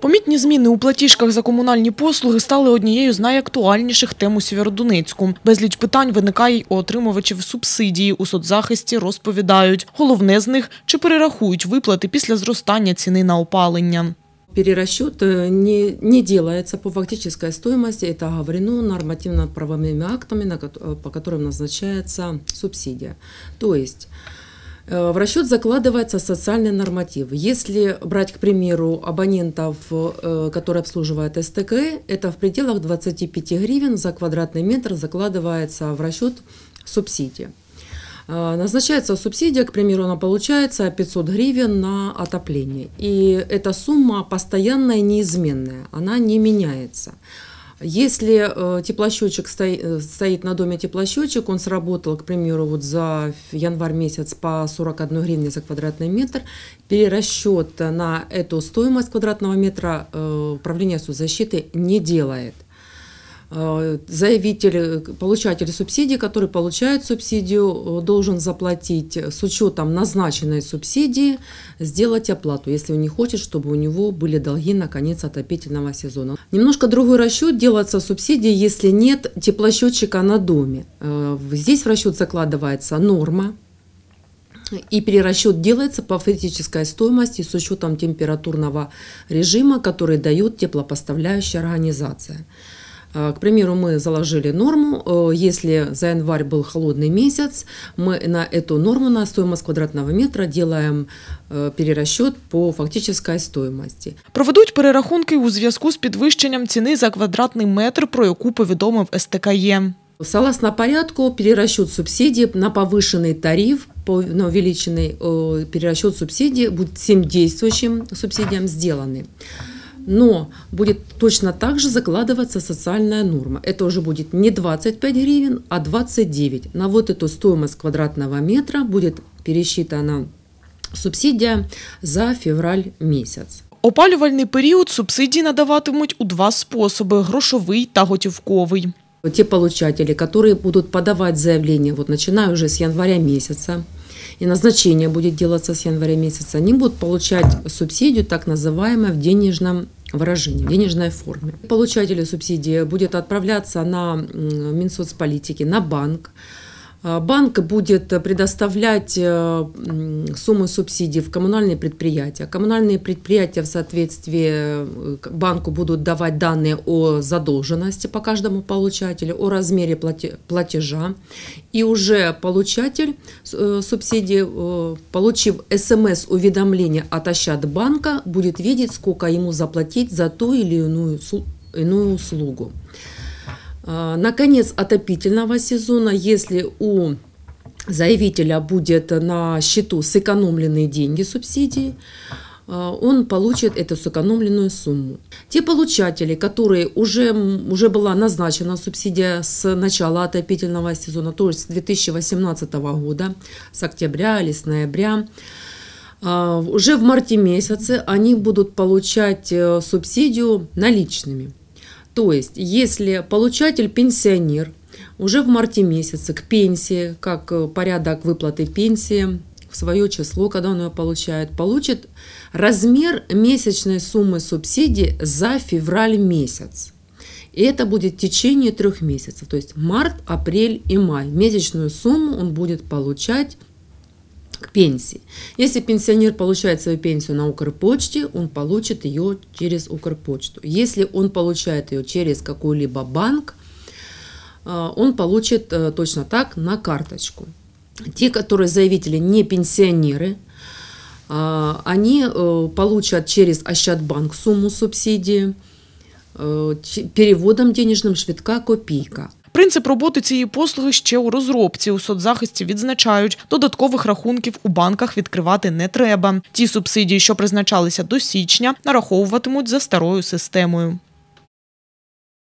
Помітні зміни у платіжках за комунальні послуги стали однією з найактуальніших тем у Сєвєродонецьку. Безліч питань виникає й у отримувачів субсидії у соцзахисті, розповідають. Головне з них – чи перерахують виплати після зростання ціни на опалення. Перерасчет э, не, не делается по фактической стоимости, это оговорено нормативно-правовыми актами, на кот- э, по которым назначается субсидия. То есть э, в расчет закладывается социальный норматив. Если брать, к примеру, абонентов, э, которые обслуживают СТК, это в пределах 25 гривен за квадратный метр закладывается в расчет субсидия. А, Назначается субсидия, к примеру, она получается 500 гривен на отопление. И эта сумма постоянная неизменная, она не меняется. Если э, теплосчетчик стоит, э, стоит на доме теплосчетчик, он сработал, к примеру, вот за январь месяц по 41 гривне за квадратный метр, перерасчет на эту стоимость квадратного метра э, управление соцзащиты не делает заявитель, э, получатель субсидии, который получает субсидию, э, должен заплатить с учетом назначенной субсидии, сделать оплату, если он не хочет, чтобы у него были долги на конец отопительного сезона. Немножко другой расчет делается субсидии, если нет теплосчетчика на доме. Э, Здесь в расчет закладывается норма, и перерасчет делается по фактической стоимости с учетом температурного режима, который дает теплопоставляющая организация. А, К примеру, мы заложили норму, э, если за январь был холодный месяц, мы на эту норму, на стоимость квадратного метра делаем э, перерасчет по фактической стоимости. Проведуть перерахунки у зв'язку з підвищенням ціни за квадратний метр, про яку повідомив СТКЄ. Согласно порядку, перерасчет субсидий на повышенный тариф, по- на увеличенный э, перерасчет субсидий будет всем действующим субсидиям сделаны. Но будет точно так же закладываться социальная норма. Это уже будет не 25 гривен, а 29. На вот эту стоимость квадратного метра будет пересчитана субсидия за февраль месяц. Опалювальний період субсидії надаватимуть у два способи – грошовий та готівковий. те получатели, которые будут подавать заявление, вот начиная уже с января месяца, и назначение будет делаться с января месяца, они будут получать субсидию, так называемую, в денежном выражении, в денежной форме. Получатели субсидии будет отправляться на Минсоцполитики, на банк. А, Банк будет предоставлять э, м, сумму субсидий в коммунальные предприятия. Коммунальные предприятия в соответствии э, банку будут давать данные о задолженности по каждому получателю, о размере плате- платежа. И уже получатель э, субсидии, получив СМС-уведомление от Ощадбанка, будет видеть, сколько ему заплатить за ту или иную, иную услугу. А, На конец отопительного сезона, если у заявителя будет на счету сэкономленные деньги субсидии, а, он получит эту сэкономленную сумму. Те получатели, которые уже, уже была назначена субсидия с начала отопительного сезона, то есть с 2018 года, с октября или с ноября, а, уже в марте месяце они будут получать э, субсидию наличными. То есть, если получатель пенсионер уже в марте месяце к пенсии, как э, порядок выплаты пенсии в свое число, когда он ее получает, получит размер месячной суммы субсидии за февраль месяц. И это будет в течение трех месяцев, то есть март, апрель и май. Месячную сумму он будет получать к пенсии. Если пенсионер получает свою пенсию на Укрпочте, он получит ее через Укрпочту. Если он получает ее через какой-либо банк, э, он получит э, точно так на карточку. Те, которые заявители не пенсионеры, э, они получат через Ощадбанк сумму субсидии переводом денежным швидка копейка. Принцип роботи цієї послуги ще у розробці. У соцзахисті відзначають, додаткових рахунків у банках відкривати не треба. Ті субсидії, що призначалися до січня, нараховуватимуть за старою системою.